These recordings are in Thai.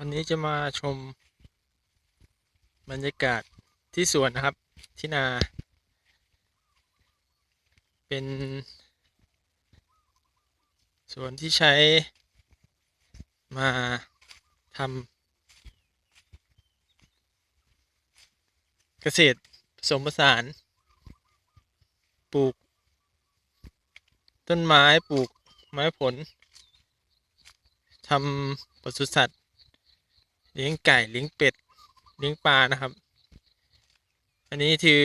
วันนี้จะมาชมบรรยากาศที่สวนนะครับ ที่นา เป็น สวนที่ใช้มาทำเกษตรผสมผสาน ปลูก ต้นไม้ปลูกไม้ผลทำปศุสัตว์ เลี้ยงไก่เลี้ยงเป็ดเลี้ยงปลานะครับ อันนี้คือ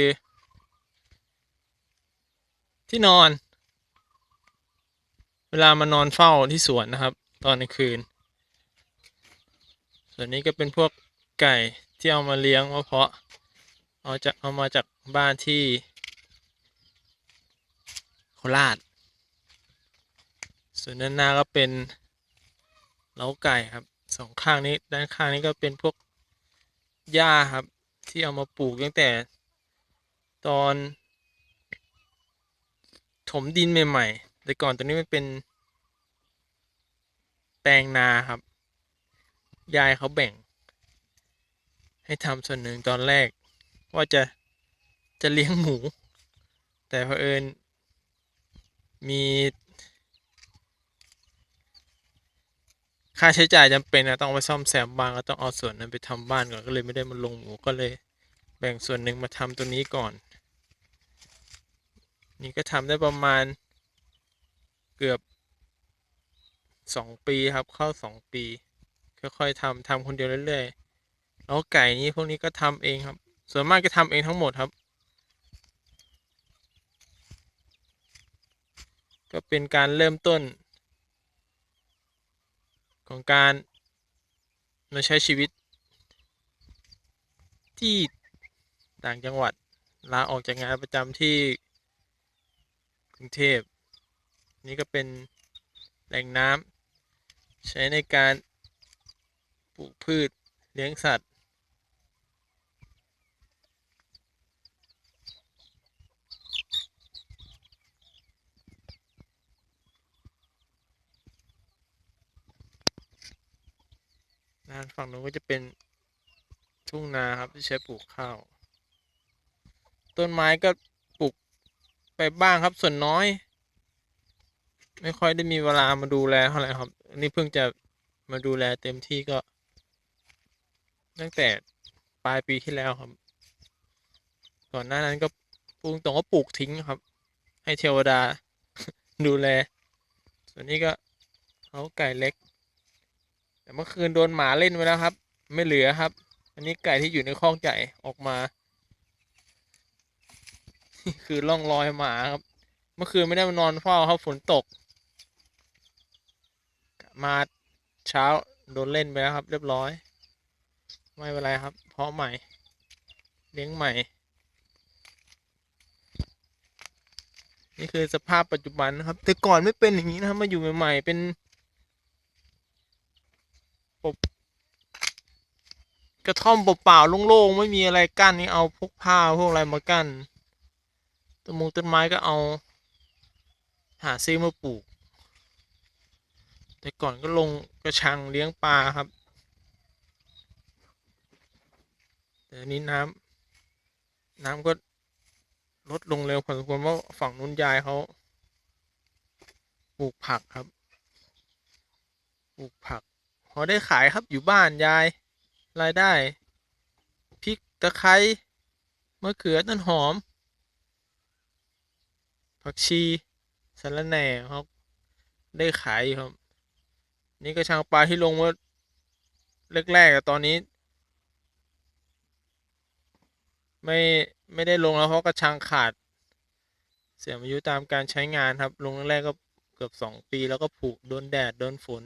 ที่นอน เวลามานอนเฝ้าที่สวนนะครับ ตอนกลางคืน ส่วนนี้ก็เป็นพวกไก่ที่เอามาเลี้ยงมาเพาะเอาจะเอามาจากบ้านที่โคราชส่วนด้านหน้าก็เป็นเล้าไก่ครับ สองข้างนี้ด้านข้างนี้ก็เป็นพวกหญ้าครับ ที่เอามาปลูกตั้งแต่ ตอนถมดินใหม่ๆ แต่ก่อนตัวนี้มันเป็น แปลงนาครับ ยายเขาแบ่ง ให้ทำส่วนหนึ่งตอนแรก ว่าจะจะเลี้ยงหมู แต่เอิญมี ค่าใช้จ่ายจำเป็นนะต้องไปซ่อมแซมบ้านก็ต้องเอาส่วนนั้นไปทำบ้านก่อนก็เลยไม่ได้มาลงหมูก็เลย แบ่งส่วนหนึ่งมาทำตัวนี้ก่อน นี่ก็ทำได้ประมาณเกือบสองปีครับเข้าสองปีค่อยๆทำทำคนเดียวเรื่อยๆแล้วไก่นี้พวกนี้ก็ทำเองครับ ส่วนมากจะทำเองทั้งหมดครับ ก็เป็นการเริ่มต้น ของการมาใช้ชีวิต ที่ต่างจังหวัดลาออกจากงานประจำที่กรุงเทพ นี่ก็เป็นแหล่งน้ำใช้ในการปลูกพืชเลี้ยงสัตว์ ด้านฝั่งนู้นก็จะเป็นทุ่งนาครับที่ใช้ปลูกข้าว ต้นไม้ก็ปลูกไปบ้างครับส่วนน้อย ไม่ค่อยได้มีเวลามาดูแลเท่าไหร่ครับอันนี้เพิ่งจะมาดูแลเต็มที่ก็ ตั้งแต่ปลายปีที่แล้วครับ ก่อนหน้านั้นก็ปลูกตรงก็ปลูกทิ้งครับ ให้เทวดาดูแล ส่วนนี้ก็เขาไก่เล็ก แต่เมื่อคืนโดนหมาเล่นไปแล้วครับ ไม่เหลือครับ อันนี้ไก่ที่อยู่ในคอกใหญ่ออกมาคือร่องรอยหมาครับ เมื่อคืนไม่ได้มานอนเฝ้าครับฝนตก มาเช้าโดนเล่นไปแล้วครับ เรียบร้อย ไม่เป็นไรครับ เพาะใหม่ เลี้ยงใหม่ นี่คือสภาพปัจจุบันนะครับ แต่ก่อนไม่เป็นอย่างนี้นะครับมาอยู่ใหม่ๆเป็น กระท่อมเปล่าๆโล่งๆไม่มีอะไรกั้นนี่เอาพวกผ้าพวกอะไรมากั้นต้นมงต้นไม้ก็เอา หาซื้อมาปลูก แต่ก่อนก็ลงกระชังเลี้ยงปลาครับแต่นนี้น้ำน้ำก็ลดลงเร็วพอสมควรเพราะฝั่งนู้นยายเขาปลูกผักครับ ปลูกผัก พอได้ขายครับอยู่บ้านยาย รายได้พริกตะไคร้มะเขือต้นหอม ผักชีสะระแหน่ครับ ได้ขายครับ นี่ก็ช่างปลาที่ลงเมื่อแรกๆแต่ตอนนี้ ไม่ไม่ได้ลงแล้วเพราะกระชังขาด เสียอายุตามการใช้งานครับ ลงแรกๆก็เกือบสองปีแล้วก็ผุโดนแดด โดนฝน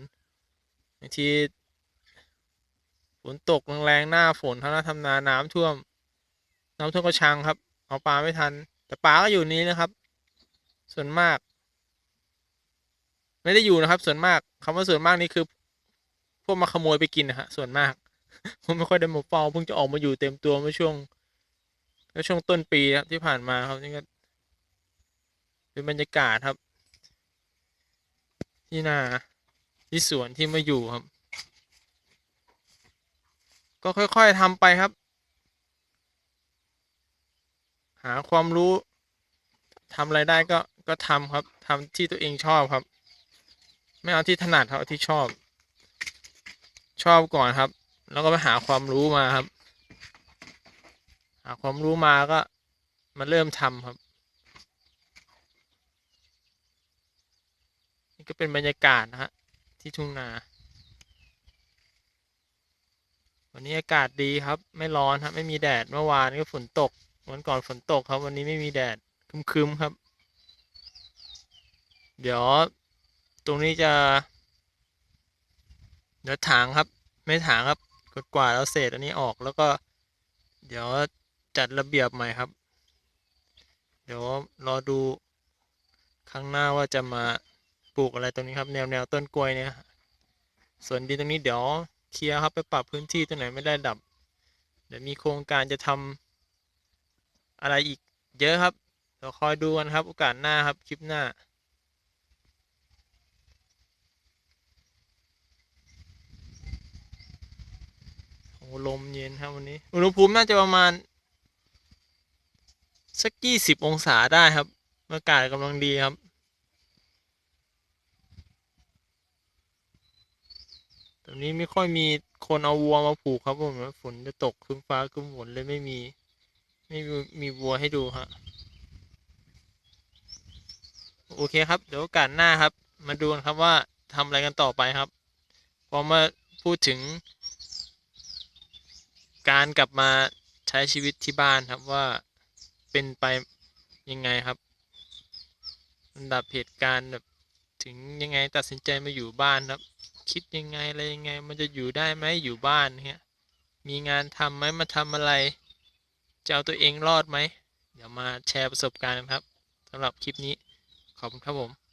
บางทีฝนตกแรงๆหน้าฝนทำนาทำนาน้ำท่วม น้ำท่วมกระชังครับ เอาปลาไม่ทัน แต่ปลาก็อยู่นี้นะครับ ส่วนมาก ไม่ได้อยู่นะครับ ส่วนมากคำว่าส่วนมากนี่คือ พวกมาขโมยไปกินนะฮะส่วนมากผมไม่ค่อยได้มาเฝ้าเพิ่งจะออกมาอยู่เต็มตัวเมื่อช่วงเมื่อช่วงต้นปีครับที่ผ่านมาครับนี่ก็เป็นบรรยากาศครับ ที่นา ที่สวนที่มาอยู่ครับ ก็ค่อยๆทำไปครับ หาความรู้ทำอะไรได้ก็ก็ทำครับทำที่ตัวเองชอบครับ ไม่เอาที่ถนัดครับเอาที่ชอบ ชอบก่อนครับ แล้วก็ไปหาความรู้มาครับ หาความรู้มาก็มาเริ่มทำครับนี่ก็เป็นบรรยากาศนะฮะ ที่ทุ่งนา วันนี้อากาศดีครับ ไม่ร้อนครับ ไม่มีแดด เมื่อวานก็ฝนตก วันก่อนฝนตกครับ วันนี้ไม่มีแดดครึมๆครับ เดี๋ยว ตรงนี้จะ เดี๋ยวถางครับ ไม่ถางครับกดกวาดแล้วเศษอันนี้ออกแล้วก็ เดี๋ยวจัดระเบียบใหม่ครับ เดี๋ยวรอดูครั้งหน้าว่าจะมา ปลูกอะไรตรงนี้ครับแนวแนวต้นกล้วยเนี่ย ส่วนดินตรงนี้เดี๋ยวเคลียร์ครับไปปรับพื้นที่ตรงไหนไม่ได้ดับ เดี๋ยวมีโครงการจะทำอะไรอีกเยอะครับเดี๋ยวคอยดูกันครับโอกาสหน้าครับคลิปหน้าโอ้ลมเย็นครับวันนี้ อุณหภูมิน่าจะประมาณ สักยี่สิบองศาได้ครับ อากาศกำลังดีครับ ตอนนี้ไม่ค่อยมีคนเอาวัวมาผูกครับผมฝนจะตกครึ้มฟ้าครึ้มฝนเลยไม่มี ไม่มีมีวัวให้ดูฮะโอเคครับ เดี๋ยวโอกาสหน้าครับ มาดูกันครับว่าทำอะไรกันต่อไปครับพอมาพูดถึง การกลับมาใช้ชีวิตที่บ้านครับว่าเป็นไปยังไงครับลำดับเหตุการณ์แบบถึงยังไงตัดสินใจมาอยู่บ้านครับ คิดยังไงอะไรยังไง มันจะอยู่ได้ไหมอยู่บ้านเงี้ยมีงานทำไหมมาทำอะไร จะเอาตัวเองรอดไหม เดี๋ยวมาแชร์ประสบการณ์ครับสำหรับคลิปนี้ ขอบคุณครับผม